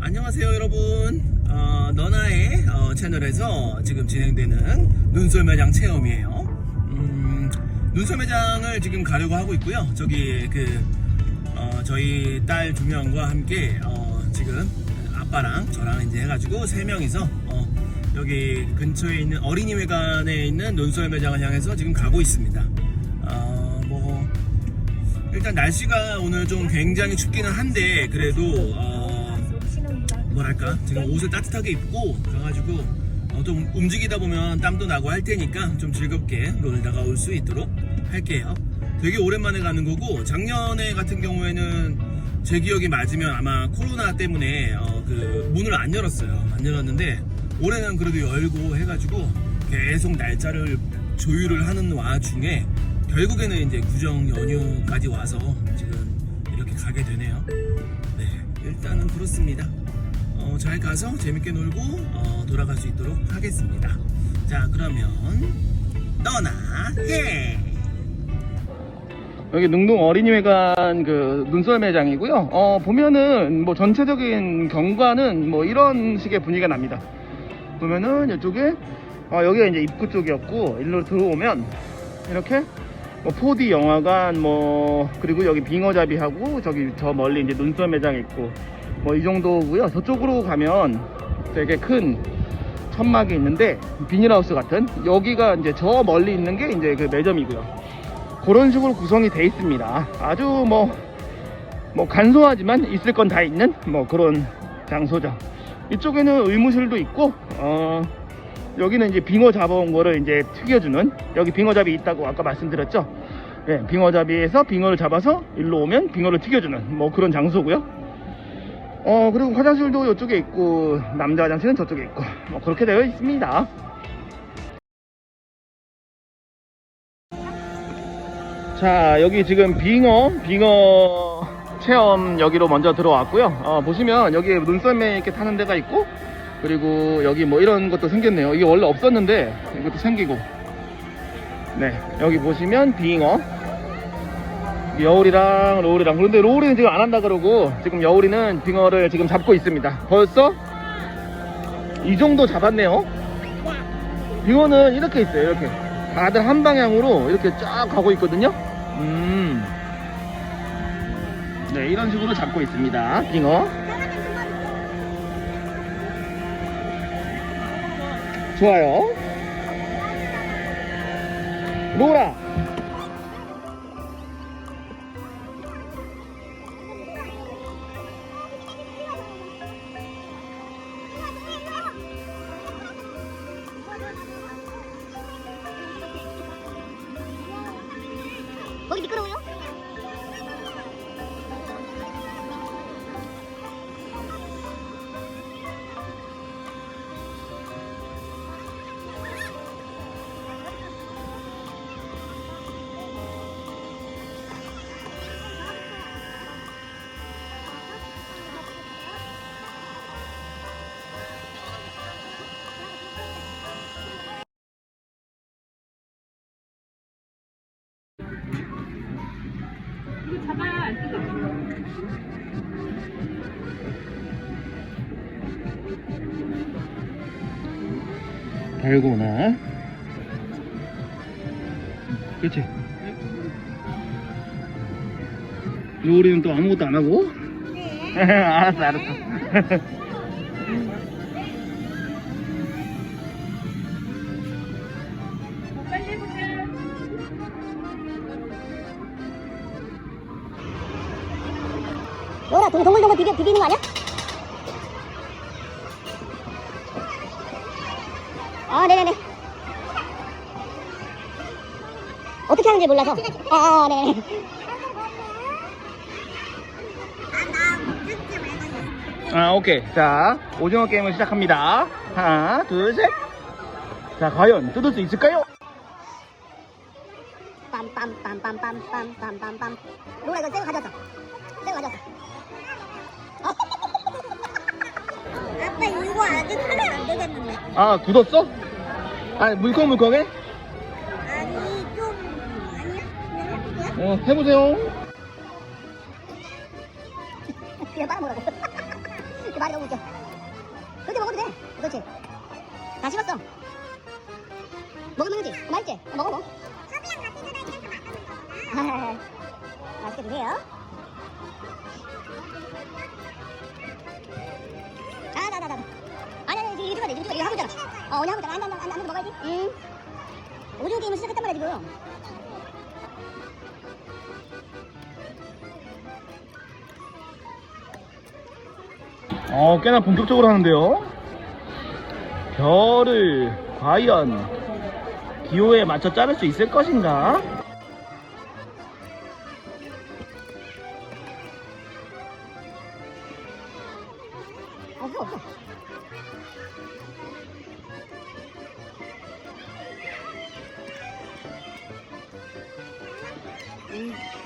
안녕하세요 여러분. 어, 너나의 어, 채널에서 지금 진행되는 눈썰 매장 체험이에요. 음, 눈썰 매장을 지금 가려고 하고 있고요. 저기 그 어, 저희 딸 두 명과 함께 어, 지금 아빠랑 저랑 이제 해가지고 세 명이서 어, 여기 근처에 있는 어린이회관에 있는 눈썰 매장을 향해서 지금 가고 있습니다. 어, 뭐 일단 날씨가 오늘 좀 굉장히 춥기는 한데 그래도 어, 뭐랄까 지금 옷을 따뜻하게 입고 가가지고 어, 좀 움직이다 보면 땀도 나고 할 테니까 좀 즐겁게 놀다가 올 수 있도록 할게요. 되게 오랜만에 가는 거고 작년에 같은 경우에는 제 기억이 맞으면 아마 코로나 때문에 어, 그 문을 안 열었어요. 안 열었는데 올해는 그래도 열고 해가지고 계속 날짜를 조율을 하는 와중에 결국에는 이제 구정 연휴까지 와서 지금 이렇게 가게 되네요. 네, 일단은 그렇습니다. 어, 잘 가서 재밌게 놀고 어, 돌아갈 수 있도록 하겠습니다. 자, 그러면 너나 해. 여기 능동 어린이회관 그 눈썰 매장이고요. 어, 보면은 뭐 전체적인 경관은 뭐 이런 식의 분위기가 납니다. 보면은 이쪽에 어, 여기가 이제 입구 쪽이었고 일로 들어오면 이렇게 뭐 4D 영화관 뭐 그리고 여기 빙어잡이하고 저기 저 멀리 이제 눈썰 매장 있고 뭐 이 정도고요. 저쪽으로 가면 되게 큰 천막이 있는데 비닐하우스 같은 여기가 이제 저 멀리 있는 게 이제 그 매점이고요. 그런 식으로 구성이 돼 있습니다. 아주 뭐, 뭐 간소하지만 있을 건 다 있는 뭐 그런 장소죠. 이쪽에는 의무실도 있고, 어, 여기는 이제 빙어 잡아온 거를 이제 튀겨주는 여기 빙어잡이 있다고 아까 말씀드렸죠. 예, 빙어잡이에서 빙어를 잡아서 일로 오면 빙어를 튀겨주는 뭐 그런 장소고요. 어, 그리고 화장실도 이쪽에 있고, 남자 화장실은 저쪽에 있고, 뭐 그렇게 되어 있습니다. 자 여기 지금 빙어 빙어 체험 여기로 먼저 들어왔고요. 어, 보시면 여기 눈썰매 이렇게 타는 데가 있고 그리고 여기 뭐 이런 것도 생겼네요. 이게 원래 없었는데 이것도 생기고. 네 여기 보시면 빙어 여울이랑 로울이랑 그런데 로울이는 지금 안 한다 그러고 지금 여울이는 빙어를 지금 잡고 있습니다 벌써 이 정도 잡았네요 빙어는 이렇게 있어요 이렇게 다들 한 방향으로 이렇게 쫙 가고 있거든요 음. 네, 이런 식으로 잡고 있습니다. 빙어. 좋아요. 로라. 거기 미끄러워요? 달고나. 그렇지. 로리는 또 아무것도 안 하고? 네. 알았어, 알았어. 동, 동글동글 비비, 비비는 거 아니야? 아 네네네 어떻게 하는지 몰라서 아, 아 네네 아, 오케이. 자, 오징어 게임을 시작합니다. 하나, 둘, 셋. 자, 과연 뜯을 수 있을까요? 빰빰빰빰빰빰빰빰빰 로라 이거 새거 가져왔어 이거 아직 하면 안 되겠는데 아, 굳었어? 아니, 물컹물컹해? 아니 좀 아니야 그냥 해볼게 어, 해보세요. 어, 오늘 하고 있잖아. 안, 안, 안, 안, 안 먹어야지. 응. 오징어 게임을 시작했단 말이야, 지금. 어, 꽤나 본격적으로 하는데요. 별을 과연 기호에 맞춰 자를 수 있을 것인가?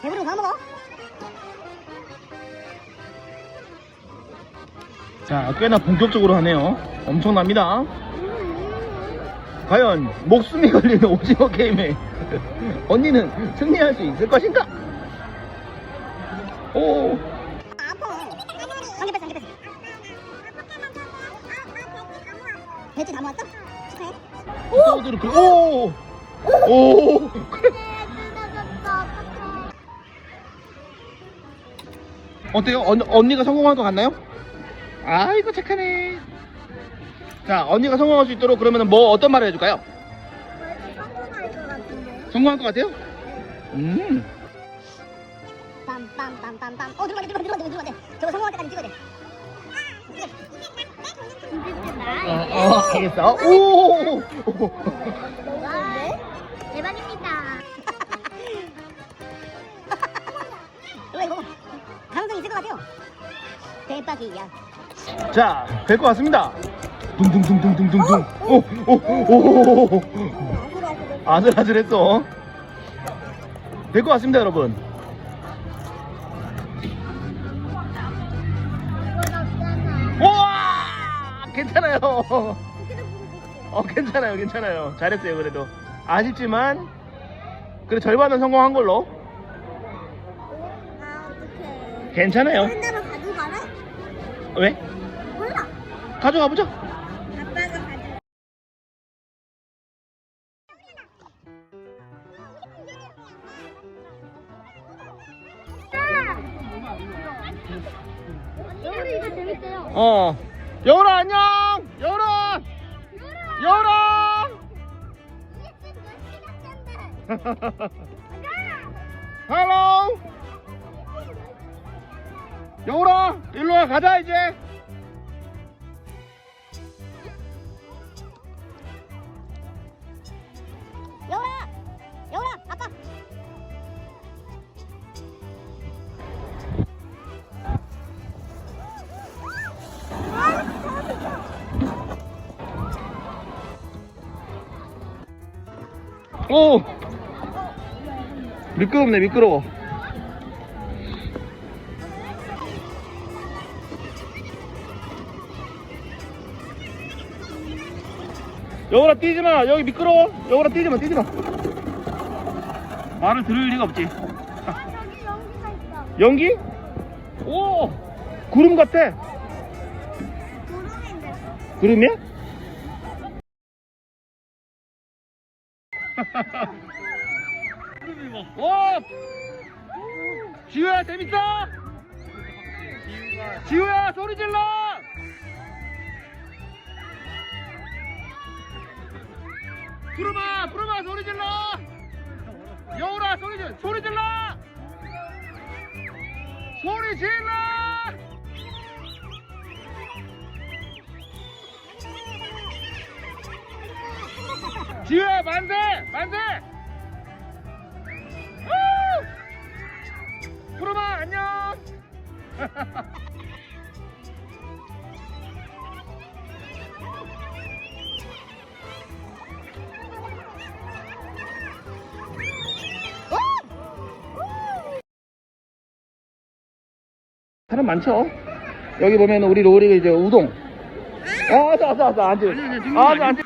배부르고 다 먹어. 자, 꽤나 본격적으로 하네요. 엄청납니다. 과연 목숨이 걸리는 오징어 게임에 언니는 승리할 수 있을 것인가? 오. 배지 다 모았어? 축하해. 그, 오, 오, 어때요? 언, 언니가 성공할 것 같나요? 아이고 착하네. 자, 언니가 성공할 수 있도록 그러면 뭐 어떤 말을 해줄까요? 성공할 것 같은데. 성공할 것 같아요? 음. 빰빰빰빰빰. 어, 들어가야 돼, 들어가야 돼. 저거 성공할 때까지 찍어야 돼. 어, 어, 알겠어. 오! 대박입 대박이야. 자, 될 것 같습니다. 둥둥둥둥둥둥둥. 오, 오, 오, 오. 아슬아슬했어. 될 것 같습니다, 여러분. 우와! 괜찮아요. 어, 괜찮아요, 괜찮아요. 잘했어요, 그래도. 아쉽지만, 그래, 절반은 성공한 걸로. 아, 어떡해. 괜찮아요. 왜? 몰라. 가져가 보자. 아빠가 가져. 여우리 이거 재밌어요. 어. 여울아, 안녕! 여울아! 여울아! 할로! 여울아, 일로 와, 가자, 이제! 여울아! 여울아! 아빠! 오! 미끄럽네, 미끄러워. 여울아, 뛰지 마. 여기 미끄러워. 여울아, 뛰지 마, 뛰지 마. 말을 들을 리가 없지. 아, 저기 연기가 있어. 연기? 오! 구름 같아. 구름인데. 구름이야? 와! 지우야 재밌어? 지우야 소리 질러! 푸르마 푸르마 소리 질러! 여우라 소리 질러 소리 질러! 소리 질러! 지우야 만세! 만세! 우! 푸르마 안녕! 사람 많죠? 여기 보면 우리 로리 이제 우동. 아, 왔어, 왔어, 왔어. 앉아. 앉아, 앉아.